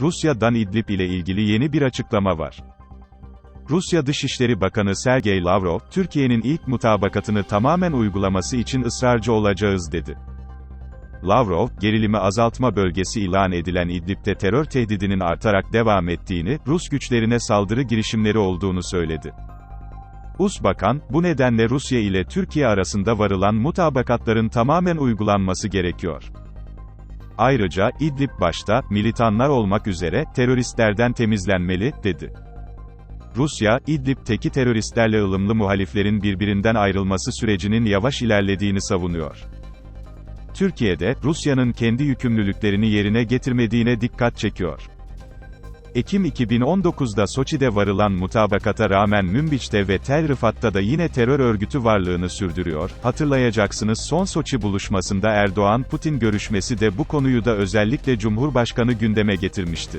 Rusya'dan İdlib ile ilgili yeni bir açıklama var. Rusya Dışişleri Bakanı Sergey Lavrov, Türkiye'nin ilk mutabakatını tamamen uygulaması için ısrarcı olacağız dedi. Lavrov, gerilimi azaltma bölgesi ilan edilen İdlib'de terör tehdidinin artarak devam ettiğini, Rus güçlerine saldırı girişimleri olduğunu söyledi. US Bakan, bu nedenle Rusya ile Türkiye arasında varılan mutabakatların tamamen uygulanması gerekiyor. Ayrıca, İdlib başta, militanlar olmak üzere, teröristlerden temizlenmeli, dedi. Rusya, İdlib'teki teröristlerle ılımlı muhaliflerin birbirinden ayrılması sürecinin yavaş ilerlediğini savunuyor. Türkiye'de, Rusya'nın kendi yükümlülüklerini yerine getirmediğine dikkat çekiyor. Ekim 2019'da Soçi'de varılan mutabakata rağmen Münbiç'te ve Tel Rifat'ta da yine terör örgütü varlığını sürdürüyor. Hatırlayacaksınız son Soçi buluşmasında Erdoğan-Putin görüşmesi de bu konuyu da özellikle Cumhurbaşkanı gündeme getirmişti.